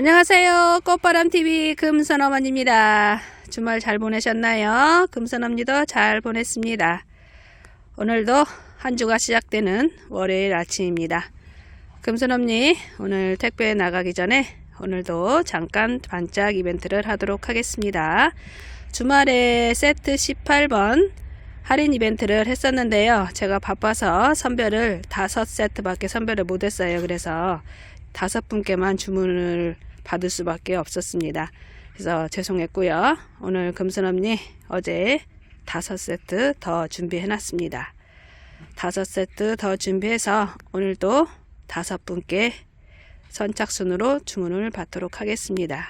안녕하세요. 꽃바람TV 금선어머니입니다. 주말 잘 보내셨나요? 금선언니도 잘 보냈습니다. 오늘도 한 주가 시작되는 월요일 아침입니다. 금선언니 오늘 택배 나가기 전에 오늘도 잠깐 반짝 이벤트를 하도록 하겠습니다. 주말에 세트 18번 할인 이벤트를 했었는데요. 제가 바빠서 선별을 다섯 세트밖에 선별을 못했어요. 그래서 다섯 분께만 주문을 받을 수밖에 없었습니다. 그래서 죄송했고요. 오늘 금순엄니 어제 다섯 세트 더 준비해 놨습니다. 다섯 세트 더 준비해서 오늘도 다섯 분께 선착순으로 주문을 받도록 하겠습니다.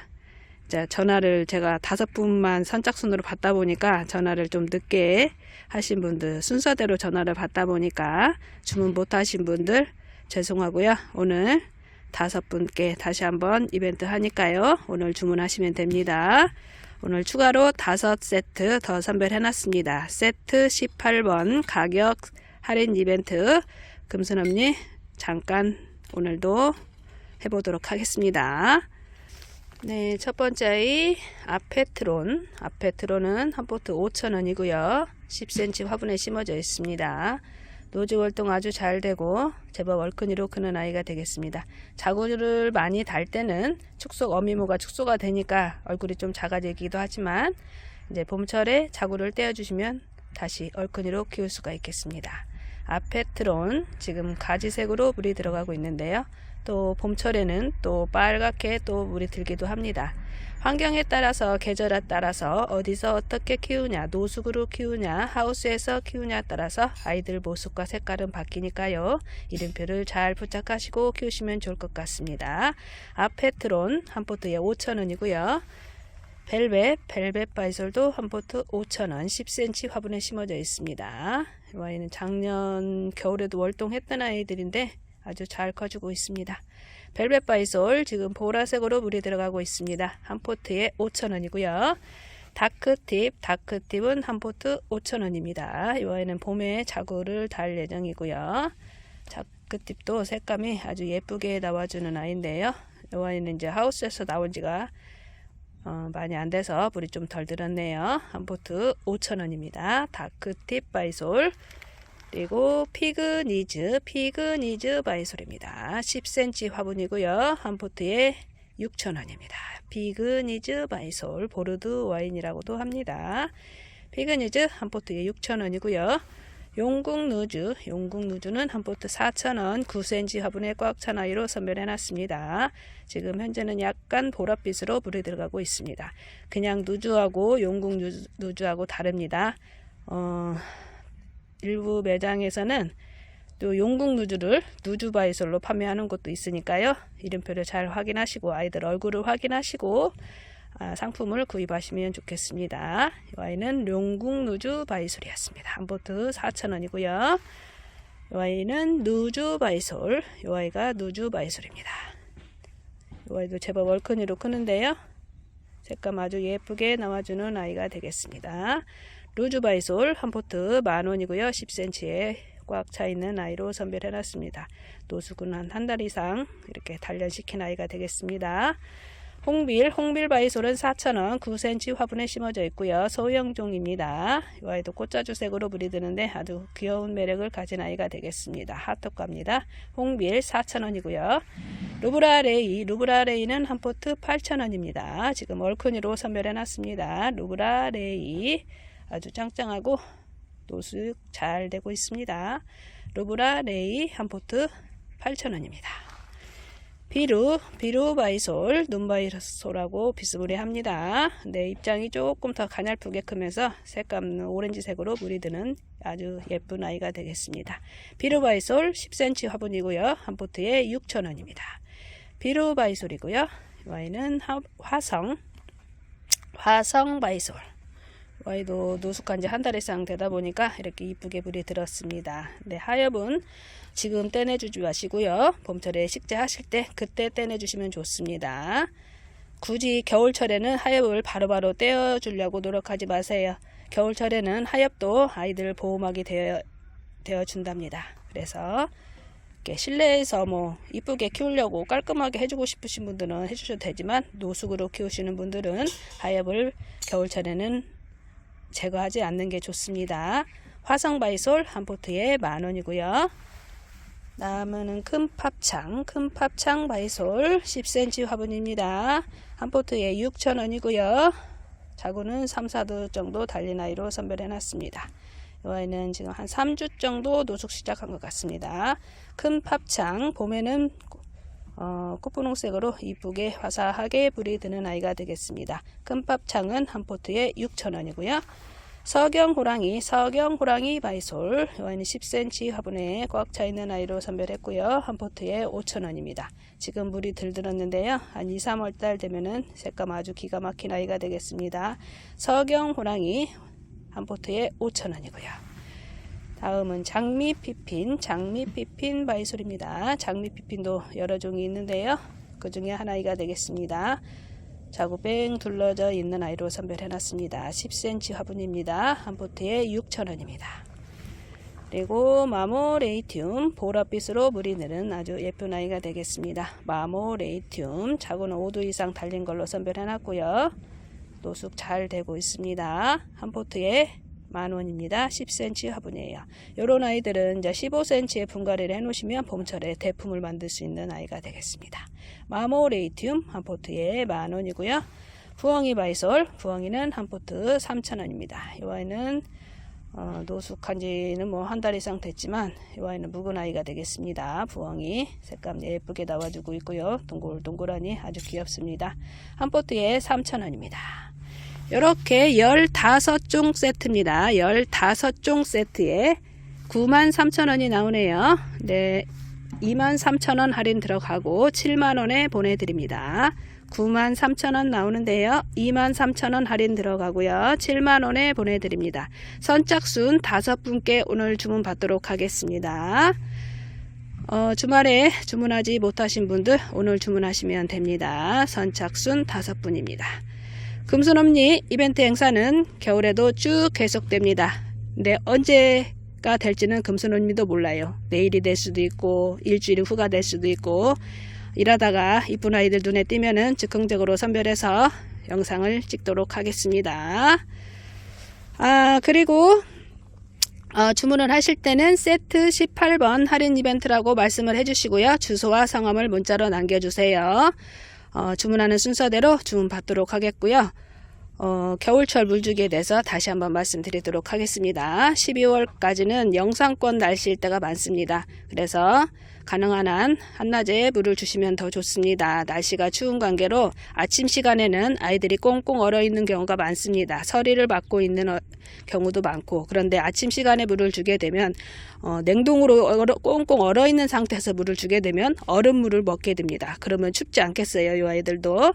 자, 전화를 제가 다섯 분만 선착순으로 받다 보니까 전화를 좀 늦게 하신 분들 순서대로 전화를 받다 보니까 주문 못 하신 분들 죄송하고요. 오늘 다섯 분께 다시 한번 이벤트 하니까요. 오늘 주문하시면 됩니다. 오늘 추가로 다섯 세트 더 선별해 놨습니다. 세트 18번 가격 할인 이벤트 금순엄니 잠깐 오늘도 해보도록 하겠습니다. 네, 첫 번째 아이 아페트론. 아페트론은 한 포트 5,000원이고요. 10cm 화분에 심어져 있습니다. 노즈 활동 아주 잘 되고 제법 얼큰이로 크는 아이가 되겠습니다. 자구를 많이 달 때는 축소 어미모가 축소가 되니까 얼굴이 좀 작아지기도 하지만 이제 봄철에 자구를 떼어주시면 다시 얼큰이로 키울 수가 있겠습니다. 아페트론 지금 가지색으로 물이 들어가고 있는데요. 또 봄철에는 또 빨갛게 또 물이 들기도 합니다. 환경에 따라서 계절에 따라서 어디서 어떻게 키우냐 노숙으로 키우냐 하우스에서 키우냐에 따라서 아이들 모습과 색깔은 바뀌니까요. 이름표를 잘 부착하시고 키우시면 좋을 것 같습니다. 아페트론 한 포트에 5,000원이고요. 벨벳 벨벳 바이솔도 한 포트 5,000원 10cm 화분에 심어져 있습니다. 이 아이는 작년 겨울에도 월동했던 아이들인데 아주 잘 커지고 있습니다 벨벳 바이솔 지금 보라색으로 물이 들어가고 있습니다. 한 포트에 5,000원이고요. 다크팁, 다크팁은 한 포트 5,000원입니다. 이 아이는 봄에 자구를 달 예정이고요. 다크팁도 색감이 아주 예쁘게 나와주는 아이인데요. 이 아이는 이제 하우스에서 나온 지가 어, 많이 안 돼서 물이 좀 덜 들었네요. 한 포트 5,000원입니다. 다크팁 바이솔 그리고 피그니즈, 피그니즈 바이솔입니다. 10cm 화분이고요. 한 포트에 6,000원입니다. 피그니즈 바이솔, 보르드 와인이라고도 합니다. 피그니즈 한 포트에 6,000원이고요. 용국 누주, 용국 누주는 한 포트 4,000원, 9cm 화분에 꽉 찬 아이로 선별해 놨습니다. 지금 현재는 약간 보랏빛으로 물이 들어가고 있습니다. 그냥 누주하고 용국 누주하고 다릅니다. 어... 일부 매장에서는 또 용국 누주를 누주 바이솔로 판매하는 곳도 있으니까요. 이름표를 잘 확인하시고 아이들 얼굴을 확인하시고 아, 상품을 구입하시면 좋겠습니다. 이 아이는 용국 누주 바이솔이었습니다. 한 보트 4,000원이고요. 이 아이는 누주 바이솔. 이 아이가 누주 바이솔입니다. 이 아이도 제법 얼큰이로 크는데요. 색감 아주 예쁘게 나와주는 아이가 되겠습니다. 루즈바이솔 한 포트 만원이고요. 10cm에 꽉 차 있는 아이로 선별해 놨습니다. 노숙은 한 한 달 이상 이렇게 단련시킨 아이가 되겠습니다. 홍빌, 홍빌 바이솔은 4,000원 9cm 화분에 심어져 있고요. 소형종입니다. 이 아이도 꽃자주색으로 물이 드는데 아주 귀여운 매력을 가진 아이가 되겠습니다. 하톱갑니다. 홍빌 4,000원이고요. 루브라레이, 루브라레이는 한 포트 8,000원입니다. 지금 얼큰이로 선별해 놨습니다. 루브라레이 아주 짱짱하고 노숙 잘 되고 있습니다. 루브라 레이 한 포트 8,000원입니다. 비루, 비루 바이솔, 눈 바이솔하고 비스무리합니다. 네, 입장이 조금 더 가냘프게 크면서 색감은 오렌지색으로 물이 드는 아주 예쁜 아이가 되겠습니다. 비루 바이솔 10cm 화분이고요. 한 포트에 6,000원입니다. 비루 바이솔이고요. 이 아이는 화성, 화성 바이솔. 와이도 노숙한 지 한 달 이상 되다 보니까 이렇게 이쁘게 불이 들었습니다. 네, 하엽은 지금 떼내주지 마시고요. 봄철에 식재하실 때 그때 떼내주시면 좋습니다. 굳이 겨울철에는 하엽을 바로바로 떼어주려고 노력하지 마세요. 겨울철에는 하엽도 아이들 보호막이 되어, 되어 준답니다. 그래서 실내에서 뭐 이쁘게 키우려고 깔끔하게 해주고 싶으신 분들은 해주셔도 되지만 노숙으로 키우시는 분들은 하엽을 겨울철에는 제거하지 않는 게 좋습니다. 화성 바이솔 한 포트에 만 원이고요. 다음은 큰 팝창, 큰 팝창 바이솔 10cm 화분입니다. 한 포트에 6,000원이고요. 자구는 3, 4도 정도 달린 아이로 선별해 놨습니다. 이 아이는 지금 한 3주 정도 노숙 시작한 것 같습니다. 큰 팝창, 봄에는 어, 꽃분홍색으로 이쁘게 화사하게 불이 드는 아이가 되겠습니다. 큰 팝창은 한 포트에 6,000원이고요. 서경 호랑이, 서경 호랑이 바이솔, 이 아이는 10cm 화분에 꽉 차 있는 아이로 선별했고요. 한 포트에 5,000원입니다. 지금 물이 들들었는데요. 한 2, 3월 달 되면은 색감 아주 기가 막힌 아이가 되겠습니다. 서경 호랑이 한 포트에 5,000원이고요. 다음은 장미 피핀, 장미 피핀 바이솔입니다. 장미 피핀도 여러 종이 있는데요. 그 중에 하나이가 되겠습니다. 자구 뺑 둘러져 있는 아이로 선별해 놨습니다. 10cm 화분입니다. 한 포트에 6,000원입니다. 그리고 마모레이튬 보랏빛으로 물이 느는 아주 예쁜 아이가 되겠습니다. 마모레이튬 자구는 5도 이상 달린 걸로 선별해 놨고요. 노숙 잘 되고 있습니다. 한 포트에 만 원입니다. 10cm 화분이에요. 이런 아이들은 이제 15cm의 분갈이를 해놓으시면 봄철에 대품을 만들 수 있는 아이가 되겠습니다. 마모레이튬 한 포트에 만 원이고요. 부엉이 바이솔 부엉이는 한 포트 3,000원입니다. 이 아이는 어, 노숙한 지는 뭐 한 달 이상 됐지만 이 아이는 묵은 아이가 되겠습니다. 부엉이 색감 예쁘게 나와주고 있고요. 동글동글하니 아주 귀엽습니다. 한 포트에 3,000원입니다. 이렇게 15종 세트입니다. 15종 세트에 93,000원이 나오네요. 네. 23,000원 할인 들어가고 7만원에 보내드립니다. 93,000원 나오는데요. 23,000원 할인 들어가고요. 7만원에 보내드립니다. 선착순 5분께 오늘 주문 받도록 하겠습니다. 어, 주말에 주문하지 못하신 분들 오늘 주문하시면 됩니다. 선착순 5분입니다. 금순엄니 이벤트 행사는 겨울에도 쭉 계속됩니다. 근데 언제가 될지는 금순엄니도 몰라요. 내일이 될 수도 있고 일주일 후가 될 수도 있고 일하다가 이쁜 아이들 눈에 띄면은 즉흥적으로 선별해서 영상을 찍도록 하겠습니다. 아 그리고 어, 주문을 하실 때는 세트 18번 할인 이벤트라고 말씀을 해주시고요. 주소와 성함을 문자로 남겨주세요. 어, 주문하는 순서대로 주문 받도록 하겠고요. 어, 겨울철 물주기에 대해서 다시 한번 말씀드리도록 하겠습니다. 12월까지는 영상권 날씨일 때가 많습니다. 그래서 가능한 한 한낮에 물을 주시면 더 좋습니다. 날씨가 추운 관계로 아침 시간에는 아이들이 꽁꽁 얼어 있는 경우가 많습니다. 서리를 맞고 있는 어, 경우도 많고 그런데 아침 시간에 물을 주게 되면 어, 냉동으로 얼어, 꽁꽁 얼어 있는 상태에서 물을 주게 되면 얼음물을 먹게 됩니다. 그러면 춥지 않겠어요, 이 아이들도.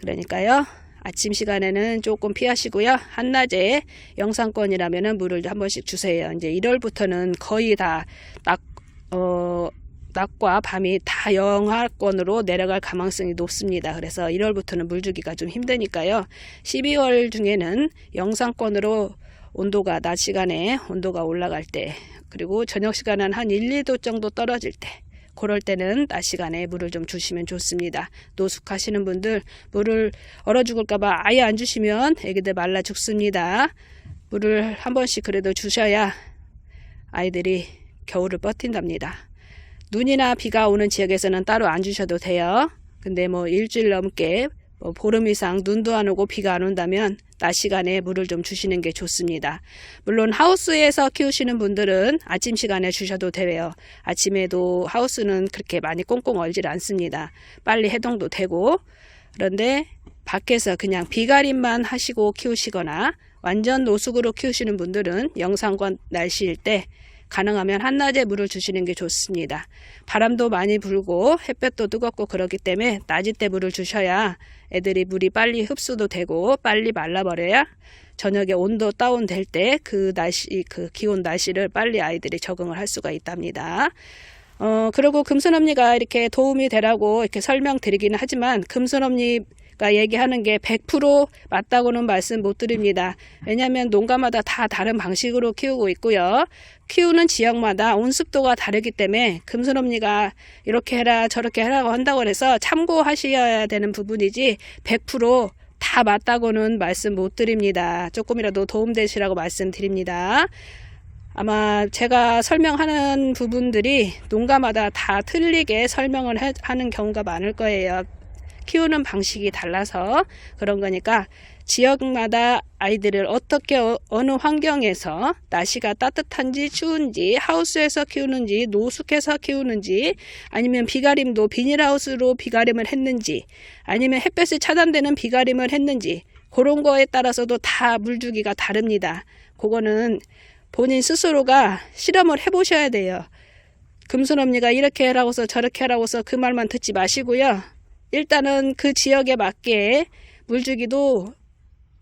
그러니까요. 아침 시간에는 조금 피하시고요. 한낮에 영상권이라면은 물을 한 번씩 주세요. 이제 1월부터는 거의 다 낙, 어, 낮과 밤이 다 영하권으로 내려갈 가망성이 높습니다. 그래서 1월부터는 물 주기가 좀 힘드니까요. 12월 중에는 영상권으로 온도가 낮 시간에 온도가 올라갈 때 그리고 저녁 시간은 한 1, 2도 정도 떨어질 때 그럴 때는 낮 시간에 물을 좀 주시면 좋습니다. 노숙하시는 분들 물을 얼어 죽을까봐 아예 안 주시면 애기들 말라 죽습니다. 물을 한 번씩 그래도 주셔야 아이들이 겨울을 버틴답니다. 눈이나 비가 오는 지역에서는 따로 안 주셔도 돼요. 근데 뭐 일주일 넘게 뭐 보름 이상 눈도 안 오고 비가 안 온다면 낮 시간에 물을 좀 주시는 게 좋습니다. 물론 하우스에서 키우시는 분들은 아침 시간에 주셔도 돼요. 아침에도 하우스는 그렇게 많이 꽁꽁 얼질 않습니다. 빨리 해동도 되고 그런데 밖에서 그냥 비가림만 하시고 키우시거나 완전 노숙으로 키우시는 분들은 영상과 날씨일 때 가능하면 한낮에 물을 주시는 게 좋습니다. 바람도 많이 불고 햇볕도 뜨겁고 그렇기 때문에 낮이 때 물을 주셔야 애들이 물이 빨리 흡수도 되고 빨리 말라버려야 저녁에 온도 다운 될 때 그 날씨 그 기온 날씨를 빨리 아이들이 적응을 할 수가 있답니다. 어 그리고 금순엄니가 이렇게 도움이 되라고 이렇게 설명드리기는 하지만 금순엄니 얘기하는 게 100% 맞다고는 말씀 못 드립니다. 왜냐하면 농가마다 다 다른 방식으로 키우고 있고요. 키우는 지역마다 온습도가 다르기 때문에 금순엄니가 이렇게 해라 저렇게 해라고 한다고 해서 참고하셔야 되는 부분이지 100%다 맞다고는 말씀 못 드립니다. 조금이라도 도움되시라고 말씀드립니다. 아마 제가 설명하는 부분들이 농가마다 다 틀리게 설명을 해- 하는 경우가 많을 거예요. 키우는 방식이 달라서 그런 거니까 지역마다 아이들을 어떻게 어, 어느 환경에서 날씨가 따뜻한지 추운지 하우스에서 키우는지 노숙해서 키우는지 아니면 비가림도 비닐하우스로 비가림을 했는지 아니면 햇볕이 차단되는 비가림을 했는지 그런 거에 따라서도 다 물주기가 다릅니다. 그거는 본인 스스로가 실험을 해보셔야 돼요. 금순엄니가 이렇게 하라고서 저렇게 하라고서 그 말만 듣지 마시고요. 일단은 그 지역에 맞게 물주기도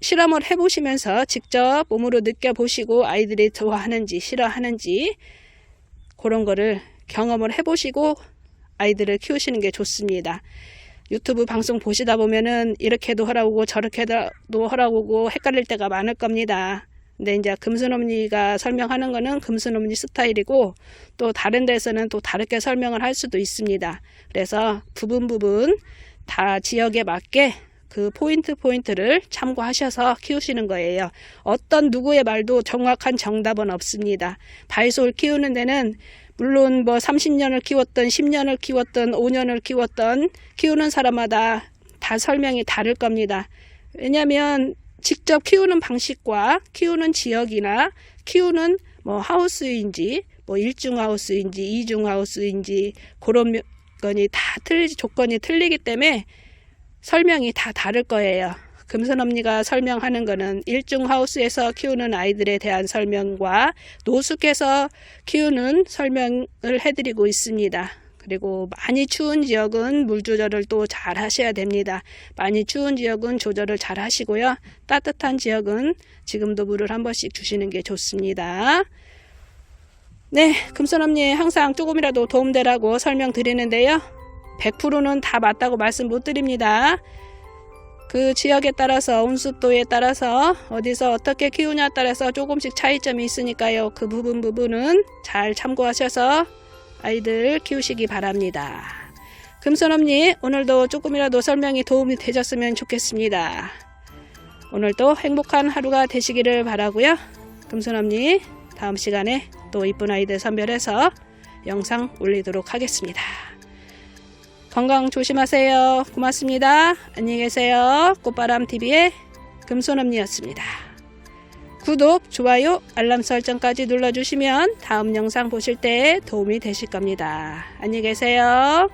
실험을 해보시면서 직접 몸으로 느껴보시고 아이들이 좋아하는지 싫어하는지 그런 거를 경험을 해보시고 아이들을 키우시는 게 좋습니다. 유튜브 방송 보시다 보면은 이렇게도 하라고 저렇게도 하라고 헷갈릴 때가 많을 겁니다. 근데 이제 금순엄니가 설명하는 거는 금순엄니 스타일이고 또 다른 데서는 또 다르게 설명을 할 수도 있습니다. 그래서 부분 부분 다 지역에 맞게 그 포인트 포인트를 참고하셔서 키우시는 거예요. 어떤 누구의 말도 정확한 정답은 없습니다. 바이솔 키우는 데는 물론 뭐 30년을 키웠던 10년을 키웠던 5년을 키웠던 키우는 사람마다 다 설명이 다를 겁니다. 왜냐하면 직접 키우는 방식과 키우는 지역이나 키우는 뭐 하우스인지 뭐 일중 하우스인지 이중 하우스인지 그런 면- 건이 다 틀리 조건이 틀리기 때문에 설명이 다 다를 거예요. 금선엄니가 설명하는 거는 일중 하우스에서 키우는 아이들에 대한 설명과 노숙해서 키우는 설명을 해드리고 있습니다. 그리고 많이 추운 지역은 물 조절을 또 잘 하셔야 됩니다. 많이 추운 지역은 조절을 잘 하시고요. 따뜻한 지역은 지금도 물을 한 번씩 주시는 게 좋습니다. 네, 금선엄니 항상 조금이라도 도움되라고 설명드리는데요. 100%는 다 맞다고 말씀 못 드립니다. 그 지역에 따라서 온습도에 따라서 어디서 어떻게 키우냐에 따라서 조금씩 차이점이 있으니까요. 그 부분 부분은 잘 참고하셔서 아이들 키우시기 바랍니다. 금선엄니 오늘도 조금이라도 설명이 도움이 되셨으면 좋겠습니다. 오늘도 행복한 하루가 되시기를 바라고요. 금선엄니 다음 시간에 또 이쁜 아이들 선별해서 영상 올리도록 하겠습니다. 건강 조심하세요. 고맙습니다. 안녕히 계세요. 꽃바람TV의 금손언니였습니다. 구독, 좋아요, 알람 설정까지 눌러주시면 다음 영상 보실 때 도움이 되실 겁니다. 안녕히 계세요.